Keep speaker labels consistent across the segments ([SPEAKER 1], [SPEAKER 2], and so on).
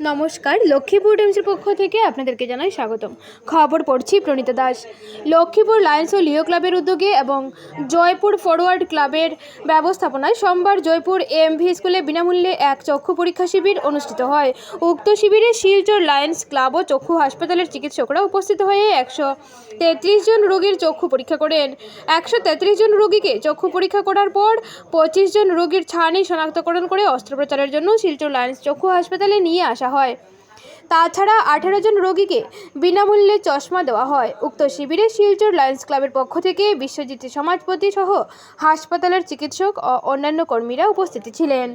[SPEAKER 1] নমস্কার, লক্ষ্মীপুর টাইমসের পক্ষ থেকে আপনাদেরকে জানাই স্বাগতম। খবর পড়ছি প্রণীতা দাস। লক্ষ্মীপুর লায়ন্স ও লিও ক্লাবের উদ্যোগে এবং জয়পুর ফরওয়ার্ড ক্লাবের ব্যবস্থাপনায় সোমবার জয়পুর এমভি স্কুলে বিনামূল্যে এক চক্ষু পরীক্ষা শিবির অনুষ্ঠিত হয়। উক্ত শিবিরে শিলচর লায়ন্স ক্লাব ও চক্ষু হাসপাতালের চিকিৎসকরা উপস্থিত হয়ে একশো তেত্রিশ জন রোগীর চক্ষু পরীক্ষা করেন। একশো তেত্রিশ জন রোগীকে চক্ষু পরীক্ষা করার পর পঁচিশ জন রোগীর ছানি শনাক্তকরণ করে অস্ত্রোপচারের জন্য শিলচর লায়ন্স চক্ষু হাসপাতালে নিয়ে আসা হয়। তাছাড়া আঠারো জন রোগীকে বিনামূল্যে চশমা দেওয়া হয়। উক্ত শিবিরে শিলচর লায়ন্স ক্লাবের পক্ষ থেকে বিশ্বজিৎ সমাজপতি সহ হাসপাতালের চিকিৎসক ও অন্যান্য কর্মীরা উপস্থিত ছিলেন।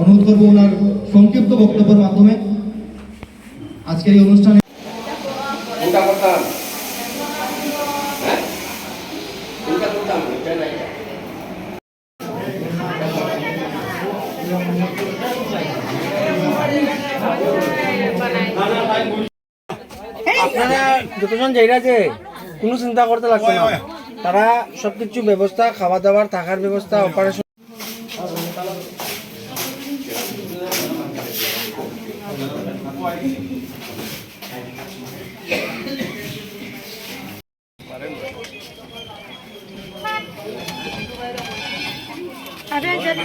[SPEAKER 2] অনুরোধ করব ওনার সংক্ষিপ্ত বক্তব্যের মাধ্যমে। আজকের এই অনুষ্ঠানে
[SPEAKER 3] করতাম
[SPEAKER 4] আপনারা যতজন যাইরা যে কোনো চিন্তা করতে লাগবে না। তারা সব কিছু ব্যবস্থা খাওয়া দাওয়ার থাকার ব্যবস্থা অপারেশন আরে জানি